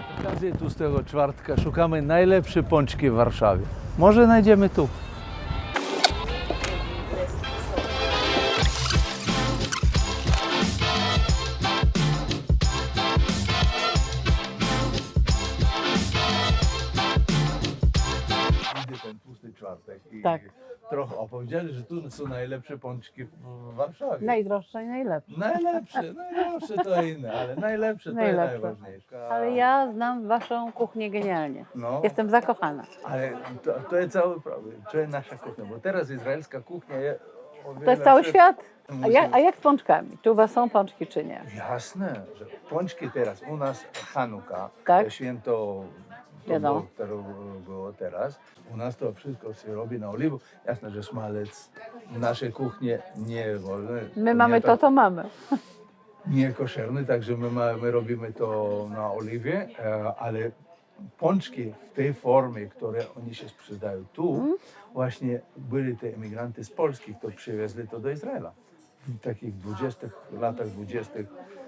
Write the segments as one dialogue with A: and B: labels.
A: Z okazji tłustego czwartka szukamy najlepsze pączki w Warszawie. Może znajdziemy tu. Widzę ten tłusty czwartek i
B: Tak.
A: Trochę opowiedzieli, że tu są najlepsze pączki w Warszawie.
B: Najdroższe i najlepsze.
A: Najlepsze, najlepsze to inne, ale najlepsze to
B: Najlepsze.
A: jest najważniejsze.
B: Ale ja znam waszą kuchnię genialnie.
A: No,
B: Jestem zakochana.
A: ale to, to jest cały problem. To jest nasza kuchnia, bo teraz izraelska kuchnia jest o
B: To
A: wiele
B: jest cały
A: szybciej.
B: świat. A jak, a jak z pączkami? Czy u was są pączki, czy nie?
A: Jasne, że pączki teraz, u nas Hanuka,
B: Tak.
A: to święto, to
B: Wiadomo.
A: było, które było teraz, u nas to wszystko się robi na oliwu. Jasne, że smalec w naszej kuchni nie wolny.
B: My mamy
A: nie
B: to,
A: tak-
B: to mamy.
A: nie koszerny, także my, ma, my robimy to na oliwie, e, ale pączki w tej formie, które oni się sprzedają tu,
B: Mhm.
A: właśnie byli te emigranty z Polski, którzy przywieźli to do Izraela. W takich 20 latach 20.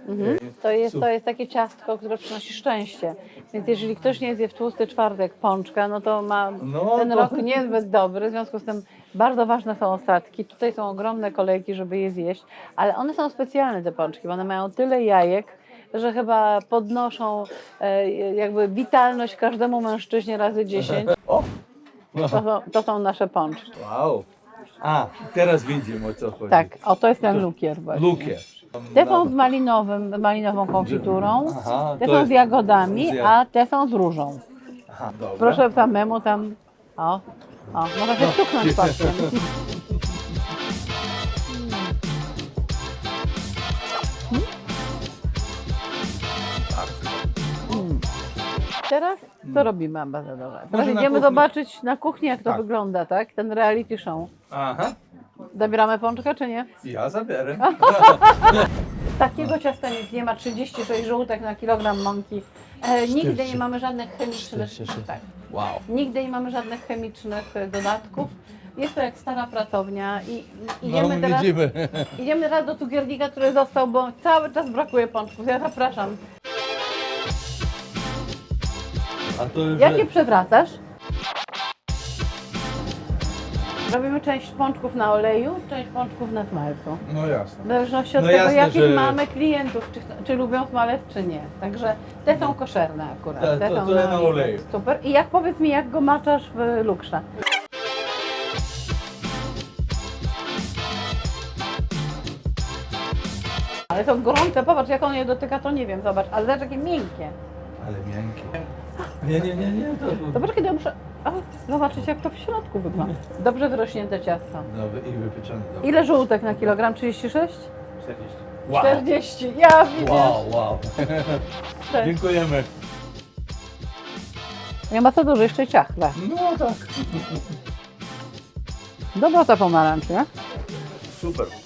B: Mhm.
A: E,
B: To jest, to jest takie ciastko, które przynosi szczęście. Więc jeżeli ktoś nie zje w tłusty czwartek pączka, no to ma
A: No,
B: ten
A: to-
B: rok niezbyt dobry. W związku z tym bardzo ważne są ostatki. Tutaj są ogromne kolejki, żeby je zjeść, ale one są specjalne te pączki, bo one mają tyle jajek, że chyba podnoszą e, jakby witalność każdemu mężczyźnie razy 10.
A: O!
B: To są, to są nasze pączki.
A: Wow! A, teraz widzimy o co chodzi.
B: Tak, o to jest ten lukier właśnie.
A: Lukier.
B: Te są z malinowym, malinową konfiturą,
A: Aha,
B: te
A: to
B: są
A: jest-
B: z jagodami,
A: z ja-
B: a te są z różą.
A: Aha, dobra.
B: Proszę samemu tam. O, o można się stuknąć paskiem. Teraz co robimy, ambasadorze? Teraz
A: Może na
B: idziemy zobaczyć na kuchni, jak to
A: Tak.
B: wygląda, tak? Ten reality show.
A: Aha,
B: Zabieramy pączka, czy nie?
A: ja zabieram.
B: Takiego ciasta nikt nie ma, 36 żółtek na kilogram mąki. E, nigdy nie mamy żadnych chemicznych,
A: 46.
B: tak,
A: Wow.
B: nigdy nie mamy żadnych chemicznych e, dodatków. Jest to jak stara pracownia i
A: No,
B: idziemy teraz,
A: widzimy.
B: idziemy teraz do cukiernika, który został, bo cały czas brakuje pączków. Ja zapraszam.
A: A to już...
B: Jak je przewracasz? Robimy część pączków na oleju, część pączków na smalcu.
A: No jasne.
B: W zależności od
A: No
B: tego,
A: jasne,
B: jakich
A: że-
B: mamy klientów, czy, czy lubią smalec, czy nie. Także te są koszerne akurat.
A: Tak,
B: te
A: to-
B: są
A: to ja na oleju.
B: Super. I jak powiedz mi, jak go maczasz w lukrze? Ale są gorące, popatrz jak on je dotyka, to nie wiem, zobacz, ale zobacz jakie miękkie.
A: Ale miękkie. Nie, nie, nie, nie. To, to...
B: Ja muszę o, zobaczyć, jak to w środku wygląda. Dobrze wyrośnięte ciasto.
A: No i wypieczone. Dobra.
B: Ile żółtek na kilogram? 36?
A: 40.
B: 40. Ja widzę.
A: Wow, wow.
B: Cześć.
A: Dziękujemy.
B: Nie ma co dużo, jeszcze ciach. we.
A: No tak.
B: Dobra ta pomarańcz, nie?
A: Super.